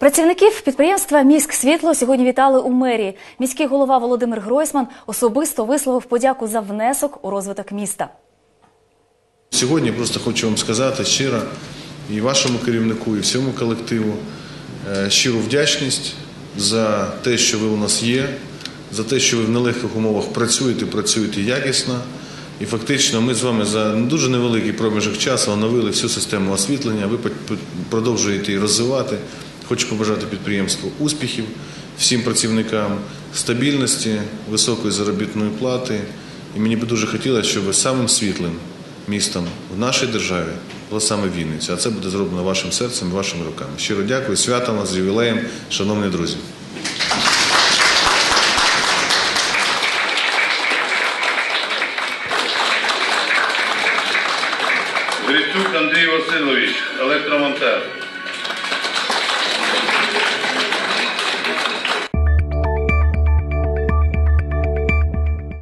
Працівників підприємства Міськ світло сьогодні вітали у мерії. Міський голова Володимир Гройсман особисто висловив подяку за внесок у розвиток міста. Сьогодні просто хочу вам сказати щиро і вашому керівнику, і всьому колективу е, щиру вдячність за те, що ви у нас є, за те, що ви в нелегких умовах працюєте, працюєте якісно. І фактично ми з вами за дуже невеликий проміжок часу оновили всю систему освітлення. Ви продовжуєте її розвивати. Хочу побажати підприємству успіхів, всім працівникам стабільності, високої заробітної плати. І мені би дуже хотілося, щоб самим світлим містом в нашій державі була саме Вінниця. А це буде зроблено вашим серцем і вашими руками. Щиро дякую, святом вас з ювілеєм, шановні друзі. Грицюк Андрій Васильович, електромонтер.